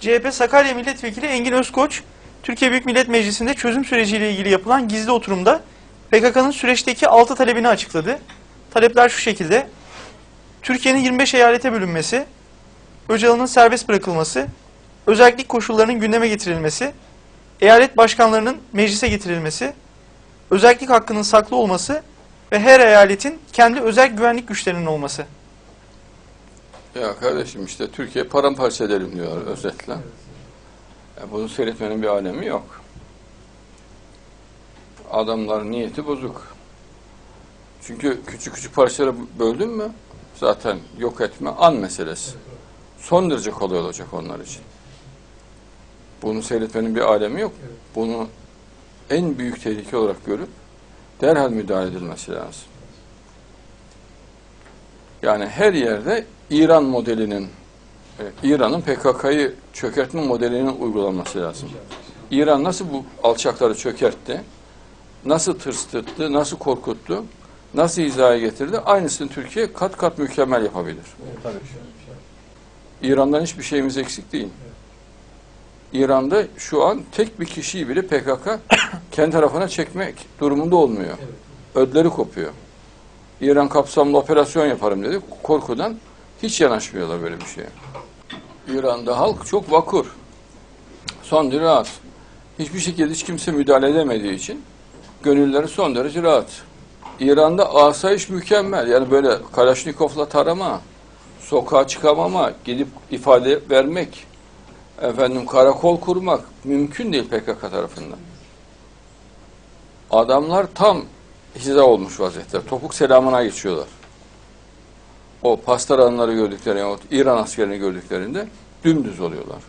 CHP Sakarya Milletvekili Engin Özkoç, Türkiye Büyük Millet Meclisi'nde çözüm süreciyle ilgili yapılan gizli oturumda PKK'nın süreçteki 6 talebini açıkladı. Talepler şu şekilde. Türkiye'nin 25 eyalete bölünmesi, Öcalan'ın serbest bırakılması, özellik koşullarının gündeme getirilmesi, eyalet başkanlarının meclise getirilmesi, özellik hakkının saklı olması ve her eyaletin kendi özel güvenlik güçlerinin olması. Ya kardeşim işte Türkiye paramparça edelim diyor özetle. Ya bunu seyretmenin bir alemi yok. Adamların niyeti bozuk. Çünkü küçük küçük parçalara böldün mü zaten yok etme an meselesi. Son derece kolay olacak onlar için. Bunu seyretmenin bir alemi yok. Bunu en büyük tehlike olarak görüp derhal müdahale edilmesi lazım. Yani her yerde İran modelinin, e, İran'ın PKK'yı çökertme modelinin uygulanması lazım. İran nasıl bu alçakları çökertti, nasıl tırstırttı, nasıl korkuttu, nasıl hizaya getirdi, aynısını Türkiye kat kat mükemmel yapabilir. İran'dan hiçbir şeyimiz eksik değil. İran'da şu an tek bir kişiyi bile PKK kendi tarafına çekmek durumunda olmuyor. Ödleri kopuyor. İran kapsamlı operasyon yaparım dedi. Korkudan hiç yanaşmıyorlar böyle bir şeye. İran'da halk çok vakur. Son derece rahat. Hiçbir şekilde hiç kimse müdahale edemediği için gönülleri son derece rahat. İran'da asayiş mükemmel. Yani böyle Kalaşnikov'la tarama, sokağa çıkamama, gidip ifade vermek, efendim karakol kurmak mümkün değil PKK tarafından. Adamlar tam hiza olmuş vaziyette. Topuk selamına geçiyorlar. O pastaranları gördüklerinde, o İran askerini gördüklerinde dümdüz oluyorlar.